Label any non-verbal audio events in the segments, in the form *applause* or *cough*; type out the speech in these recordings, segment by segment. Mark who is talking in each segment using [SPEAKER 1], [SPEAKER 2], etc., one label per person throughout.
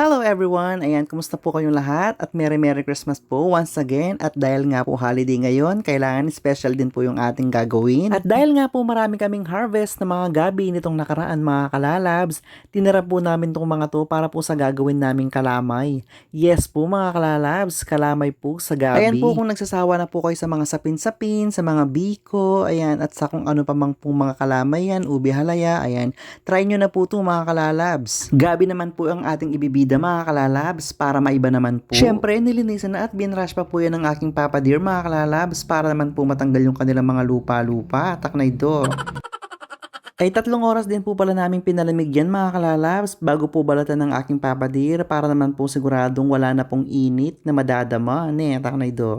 [SPEAKER 1] Hello everyone! Ayan, kumusta po kayong lahat? At Merry Merry Christmas po once again. At dahil nga po holiday ngayon, kailangan special din po yung ating gagawin. At dahil nga po marami kaming harvest na mga gabi nitong nakaraan mga kalalabs, tinira po namin itong mga to para po sa gagawin naming kalamay. Yes po mga kalalabs, kalamay po sa gabi. Ayan po kung nagsasawa na po kayo sa mga sapin-sapin, sa mga biko, ayan, at sa kung ano pa mang pong mga kalamay yan, ubi halaya, ayan, try nyo na po ito mga kalalabs. Gabi naman po ang ating ibibida mga kalalabs para maiba naman po. Siyempre, nilinisan na at binrush pa po yan ng aking papa dear mga kalalabs para naman po matanggal yung kanilang mga lupa-lupa. Taknay do. Ay tatlong oras din po pala namin pinalamig yan mga kalalabs bago po balatan ng aking papadir para naman po siguradong wala na pong init na madadama. Ne, taknay do.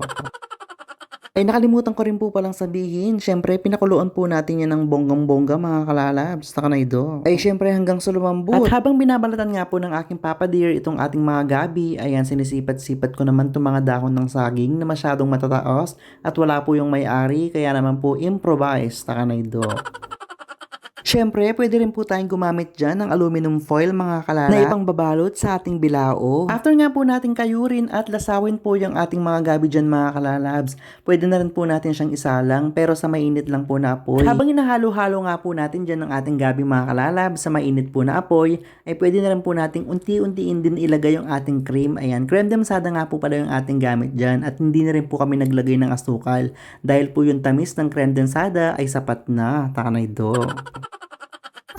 [SPEAKER 1] Ay nakalimutan ko rin po palang sabihin, syempre pinakuluan po natin yan ng bonggang-bongga mga kalalabs, taknay do. Ay syempre hanggang sa lumambot. At habang binabalatan nga po ng aking papadir itong ating mga gabi, ayan sinisipat-sipat ko naman itong mga dahon ng saging na masyadong matataos at wala po yung may-ari kaya naman po improvise, takanay do. Siyempre, pwede rin po tayong gumamit dyan ng aluminum foil mga kalala na ipang babalot sa ating bilao. After nga po natin kayurin at lasawin po yung ating mga gabi dyan mga kalalabs, pwede na rin po natin siyang isalang pero sa mainit lang po na apoy. Habang inahalo-halo nga po natin dyan ng ating gabi mga kalalabs sa mainit po na apoy, ay pwede na rin po nating unti-untiin din ilagay yung ating cream. Ayan, creme demsada nga po pala yung ating gamit dyan at hindi na rin po kami naglagay ng asukal dahil po yung tamis ng creme demsada ay sapat na. Takanay do. *laughs*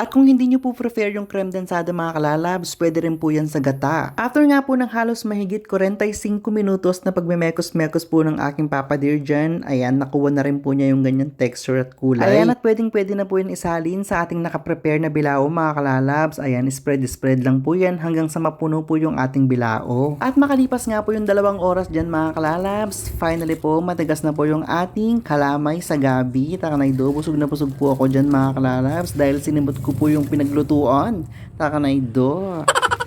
[SPEAKER 1] At kung hindi nyo po prefer yung creme densada mga kalalabs, pwede rin po yan sa gata. After nga po ng halos mahigit 45 minutos na pagmemekos-mekos po ng aking papa dear dyan, ayan, nakuha na rin po niya yung ganyan texture at kulay. Ayan, at pwedeng pwede na po yan isalin sa ating nakaprepare na bilao mga kalalabs. Ayan, spread-spread lang po yan hanggang sa mapuno po yung ating bilao. At makalipas nga po yung dalawang oras dyan mga kalalabs, finally po, matigas na po yung ating kalamay sa gabi. Takanay do, busog na busog po ako dyan mga kalalabs dahil sinimot ko po yung pinaglutuan. Takanay do. *laughs*